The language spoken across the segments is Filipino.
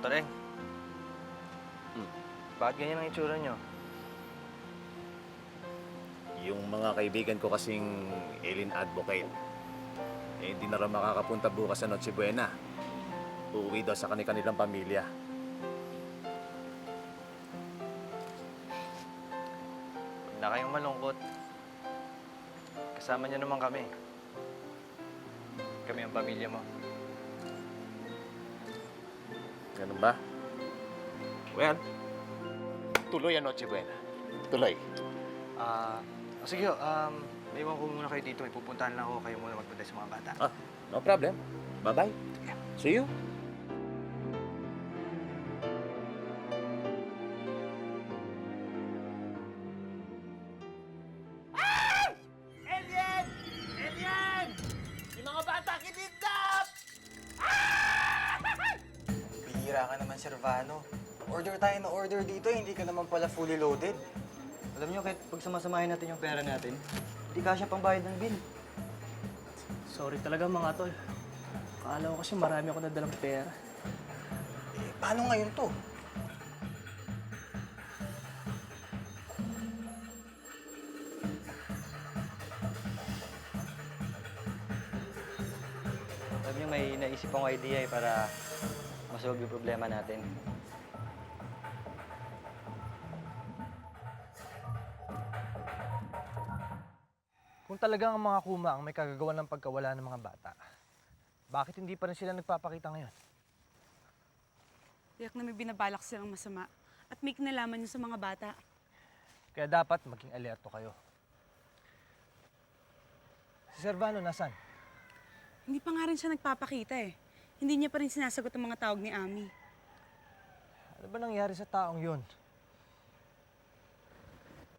Doktor Eng. Hmm. Bakit ganyan ang itsura nyo? Yung mga kaibigan ko kasing alien advocate, eh hindi na rin makakapunta bukas sa Noche Buena. Uuwi daw sa kanilang pamilya. Huwag na kayong malungkot. Kasama niyo naman kami. Kami ang pamilya mo. Ganun ba? Well, tuloy ang Noche Buena. Tuloy. Ah, oh, sige ho, um, iwan ko muna kayo dito. May pupuntahan lang ako kayo muna magpunta sa mga bata. Ah, no problem. Bye-bye. See you. Ka naman, Servano. Order tayo na order dito, hindi ka naman pala fully loaded. Alam nyo, kahit pag samasamahin natin yung pera natin, hindi kasya pang bayad ng bill. Sorry talaga mga tol. Akala ko kasi marami ako nadalang pera. Eh, paano ngayon to? Alam nyo, may naisip akong idea eh para masolve yung problema natin. Kung talagang ang mga kuma ang may kagagawa ng pagkawala ng mga bata, bakit hindi pa rin sila nagpapakita ngayon? Tiyak na may binabalak silang masama at may kinalaman niyo sa mga bata. Kaya dapat maging alerto kayo. Si Servano, nasan? Hindi pa nga rin siya nagpapakita eh. Hindi niya pa rin sinasagot ang mga tawag ni Ami. Ano ba nangyari sa taong yun?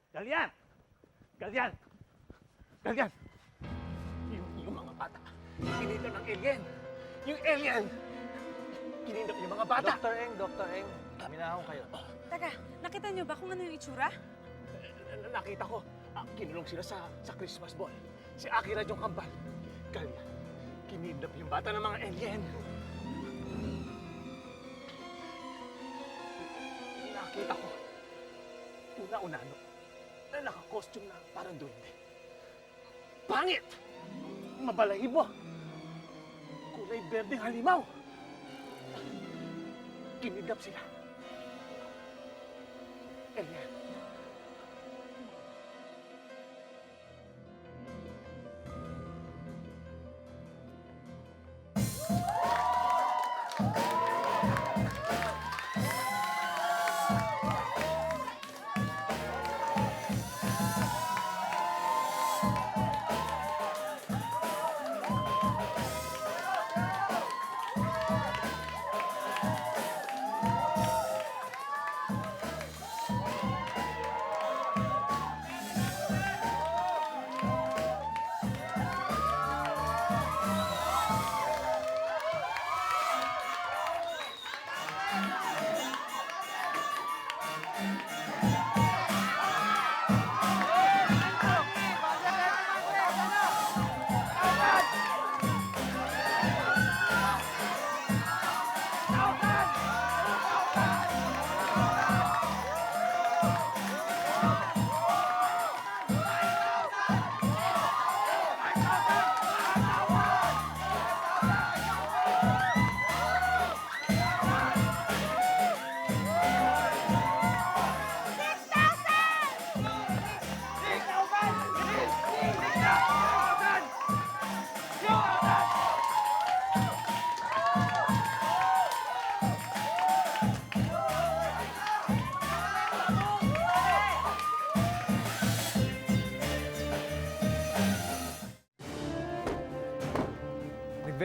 Galyan! Galyan! Galyan! Yung, yung mga bata, kinidnap ng alien! Yung alien! Kinidnap yung mga bata! Dr. Eng, Dr. Eng, minahon kayo. Teka, nakita niyo ba kung ano yung itsura? N- Nakita ko, ah, kinulong sila sa, sa Christmas ball. Si Akira yung kambal. Galyan, kinidnap yung bata ng mga alien. Nakita ko, una-una, no, na naka-costume na parang duwende. Pangit! Mabalahibo! Kulay berdeng halimaw! Kinidnap sila. Alien.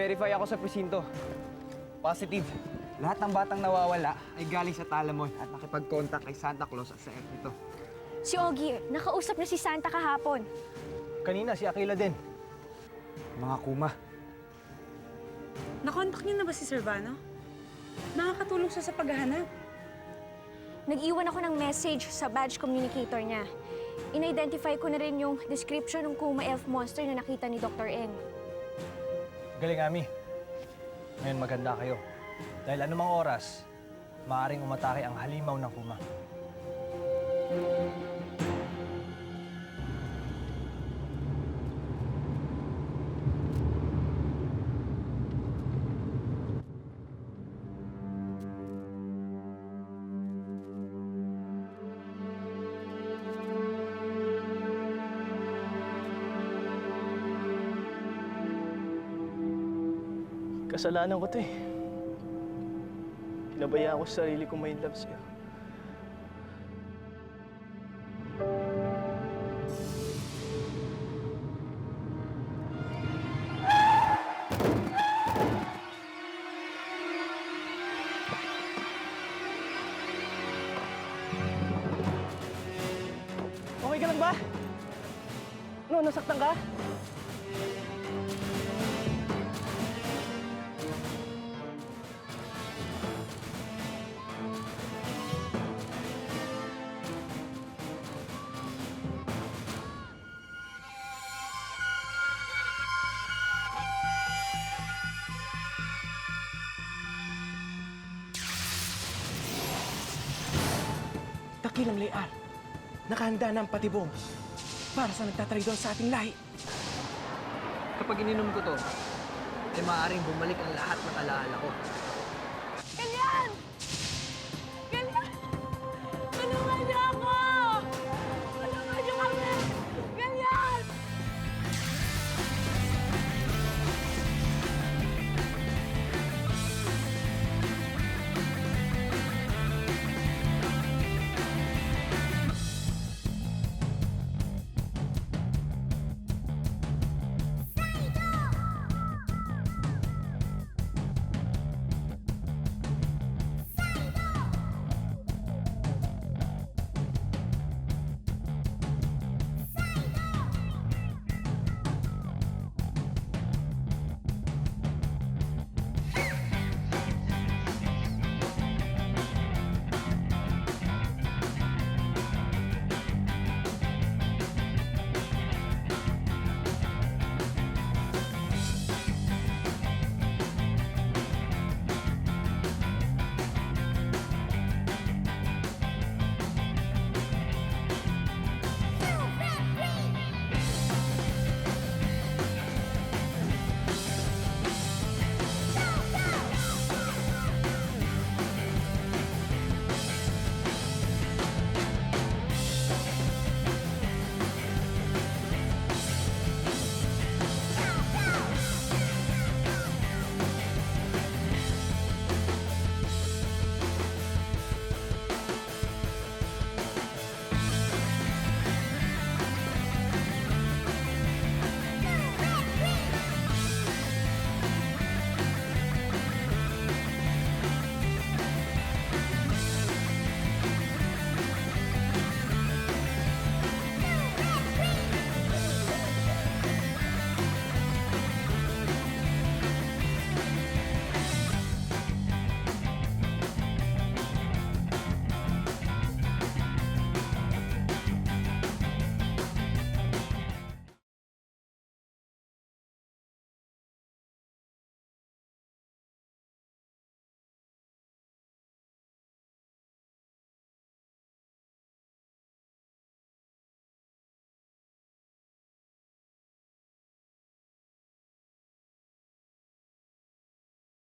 Nag-verify ako sa presinto. Positive. Lahat ng batang nawawala ay galing sa Talamon at nakipag-contact kay Santa Claus at sa app nito. Si Ogie, nakausap na si Santa kahapon. Kanina, si Aquila din. Mga kuma. Nakontak niyo na ba si Servano? Nakakatulong siya sa paghahanap. Nag-iwan ako ng message sa badge communicator niya. In-identify ko na rin yung description ng Kuma Elf Monster na nakita ni Dr. Eng. Galing, Ami. Ngayon maganda kayo. Dahil anumang oras, maaaring umatake ang halimaw ng kuma. Kasalanan ko to eh. Pinabayaan ko sa sarili kong may love sa'yo. Okay ka lang ba? No, nasaktan ka? Dakilang Lear, nakahanda na ang patibong para sa nagtatraidor sa ating lahi. Kapag ininom ko to, ay maaaring bumalik ang lahat ng alaala ko.